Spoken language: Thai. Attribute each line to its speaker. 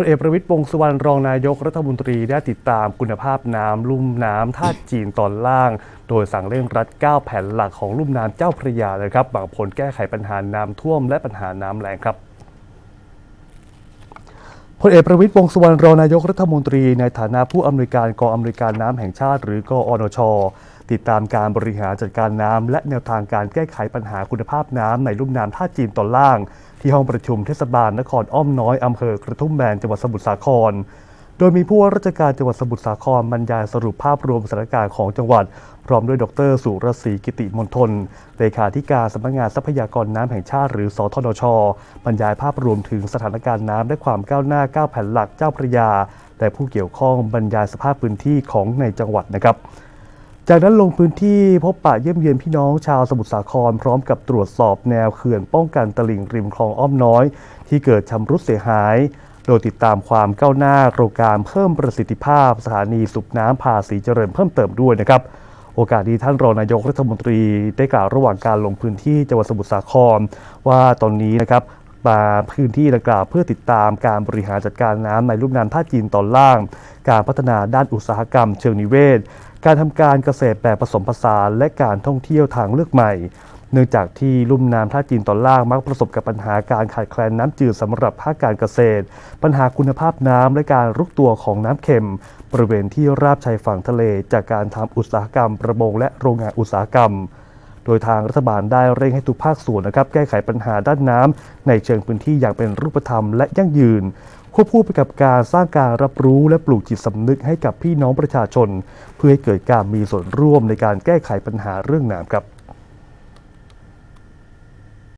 Speaker 1: พลเอกประวิตยวงสุวรรณรองนายกรัฐมนตรีได้ติดตามคุณภาพน้ำลุ่มน้ำท่าจีนตอนล่าง โดยสั่งเร่งรัด 9 แผนหลักของลุ่มน้ำเจ้าพระยาเลยครับบางผลแก้ไขปัญหาน้ำท่วมและปัญหาน้ำแรงครับพลเอกประวิตยวงสุวรรณรองนายกรัฐมนตรีในฐานะผู้อำนวยการกองอำนวยการน้ำแห่งชาติ หรือกอนช ติดตามการบริหารจัดการน้ำและแนวทางการแก้ไขปัญหาคุณภาพน้ำในลุ่มน้ำท่าจีนตอนล่าง ที่ห้องประชุมเทศบาลนครอ้อมน้อยอำเภอกระทุ่มแบนจังหวัดสมุทรสาคร โดยมีผู้ว่าราชการจังหวัดสมุทรสาครบรรยายสรุปภาพรวมสถานการณ์ของจังหวัด พร้อมด้วยดรสุรศรีกิติมนทนเลขาธิการสำนักงานทรัพยากรน้ำแห่งชาติหรือสทนช บรรยายภาพรวมถึงสถานการณ์น้ำและความก้าวหน้าก้าวแผ่นหลักเจ้าพระยาและผู้เกี่ยวข้องบรรยายสภาพพื้นที่ของในจังหวัดนะครับ จากนั้นลงพื้นที่พบปะเยี่ยมเยียนพี่น้องชาวสมุทรสาคร พร้อมกับตรวจสอบแนวเขื่อนป้องกันตลิ่งริมคลองอ้อมน้อย ที่เกิดชำรุดเสียหาย โดยติดตามความก้าวหน้าโครงการเพิ่มประสิทธิภาพ สถานีสูบน้ำภาษีเจริญเพิ่มเติมด้วยนะครับโอกาสนี้ท่านรองนายกรัฐมนตรีได้กล่าวระหว่างการลงพื้นที่จังหวัดสมุทรสาคร ว่าตอนนี้นะครับมาพื้นที่ดังกล่าวเพื่อติดตามการบริหารจัดการน้ำในลุ่มน้ำท่าจีนตอนล่าง การพัฒนาด้านอุตสาหกรรมเชิงนิเวศ การทำการเกษตรแบบผสมผสานและการท่องเที่ยวทางเลือกใหม่ เนื่องจากที่ลุ่มน้ำท่าจีนตอนล่างมักประสบกับปัญหาการขาดแคลนน้ำจืดสำหรับภาคการเกษตร ปัญหาคุณภาพน้ำและการรุกตัวของน้ำเค็ม บริเวณที่ราบชายฝั่งทะเล จากการทำอุตสาหกรรม ประมงและโรงงานอุตสาหกรรมโดยทางรัฐบาลได้เร่งให้ทุกภาคส่วนนะครับแก้ไขปัญหาด้านน้ำในเชิงพื้นที่อย่างเป็นรูปธรรมและยั่งยืน ควบคู่ไปกับการสร้างการรับรู้และปลูกจิตสำนึกให้กับพี่น้องประชาชน เพื่อให้เกิดการมีส่วนร่วมในการแก้ไขปัญหาเรื่องน้ำครับ